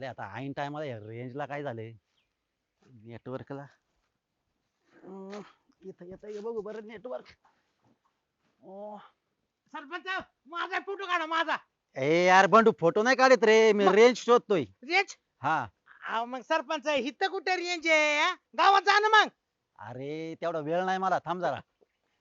आले आता. ऐन टायमाला या रेंजला काय झाले? नेटवर्कला इथं येतं हे बघू बरं नेटवर्क सरपंच माझा फोटो काढा माझा. ए यार बंडू फोटो नाही काढत रे. मी मग? रेंज शोधतोय. रेंज हा. अहो, मग सरपंच हित कुठे रेंज आहे हा? गावात जा ना मग. अरे तेवढा वेळ नाही मला. थांब जरा.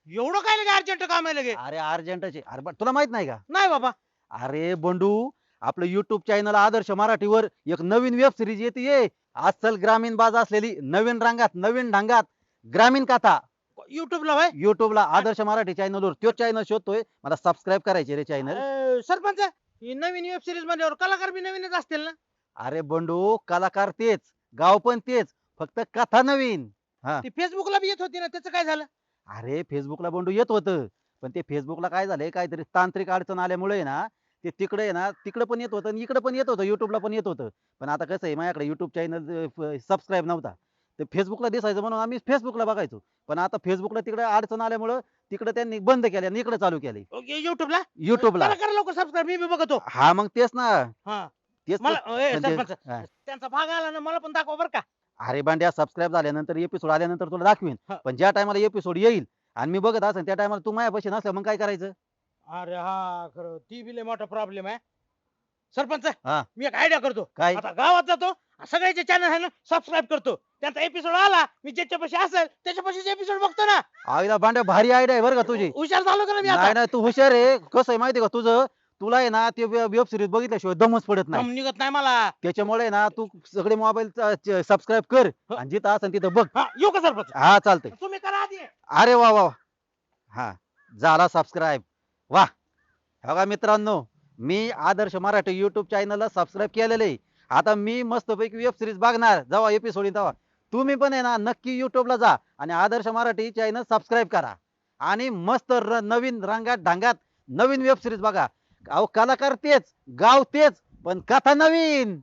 एवढं काय लगे अर्जंट काम आहे लगे? अरे अर्जंटचे अरे तुला माहीत नाही का? नाही बाबा. अरे बंडू आपलं युट्यूब चॅनल आदर्श मराठीवर एक नवीन वेब सिरीज येते ये अस्सल ग्रामीण बाज असलेली नवीन रंगात नवीन ढंगात ग्रामीण कथा. युट्यूबला होय? युट्यूबला आदर्श मराठी चॅनलवर तो चॅनल शोधतोय. मला सबस्क्राईब करायचे रे चॅनल अं, सरपंच ही नवीन वेब सिरीजमध्ये कलाकार बी नवीनच असतील ना? अरे बंडू कलाकार तेच गाव पण तेच फक्त कथा नवीन. ती फेसबुकला बी येत होती ना त्याचं काय झालं? अरे फेसबुकला बंडू येत होतं. पण ते फेसबुकला काय झालंय? काहीतरी तांत्रिक अडचण आल्यामुळे ना ते तिकडे आहे ना तिकडे पण येत होतं आणि इकडे पण येत होतं युट्यूबला पण येत होतं. पण आता कसं आहे माझ्याकडे युट्यूब चॅनल सबस्क्राईब नव्हता. ते फेसबुकला दिसायचं म्हणून आम्ही फेसबुकला बघायचो. पण आता फेसबुकला तिकडे अडचण आल्यामुळं तिकडे त्यांनी बंद केले आणि इकडे चालू केले. युट्यूबला युट्यूबला करा लवकर सबस्क्राईब मी बी बघतो. हा मग तेच ना. हा. तेच मला तर- ए, म्हणजे- सरपंच हा. त्यांचा भाग आला ना मला पण दाखवा बर का. अरे बांड्या सबस्क्राईब झाल्यानंतर एपिसोड आल्यानंतर तुला दाखवीन. हा. पण ज्या टायमाला एपिसोड येईल आणि मी बघत असेल त्या टायमाला तू माझ्यापाशी नसल्या मग काय करायचं? अरे हा खरं ती बी लय मोठा प्रॉब्लेम आहे. सरपंच हा. मी एक आयडिया करतो. काय? आता गावात जातो सगळ्याचे चॅनल आहे ना सबस्क्राईब करतो. त्यांचा एपिसोड आला मी ज्याच्यापाशी असेल त्याच्यापाशीच एपिसोड बघतो ना. आईला बांड्या भारी आयडिया आहे बरं का तुझी. हुशार झालो का ना मी नाही आता? नाही तू हुशार आहे. कसं आहे माहिती आहे का तुझं? तुला आहे ना ते वेब सिरीज बघितल्याशिवाय दमच पडत नाही. दम निघत नाही मला. त्याच्यामुळे ना तू सगळे मोबाईल सबस्क्राईब कर ह. आणि जिथं असेल तिथं बघ. हा येऊ का सरपंच? हा चालतंय. तुम्ही करा आधी. अरे वा वा वा. हा झाला सबस्क्राईब वा. हे बघा मित्रांनो मी आदर्श मराठी युट्यूब चॅनलला सबस्क्राईब केलेलं आहे. आता मी मस्तपैकी वेब सिरीज बघणार जेव्हा एपिसोड तेव्हा. तुम्ही पण आहे ना नक्की युट्यूबला जा आणि आदर्श मराठी चॅनल सबस्क्राईब करा. आणि मस्त र- नवीन रंगात ढंगात नवीन वेब सिरीज बघा. अहो कलाकार तेच गाव तेच पण कथा नवीन.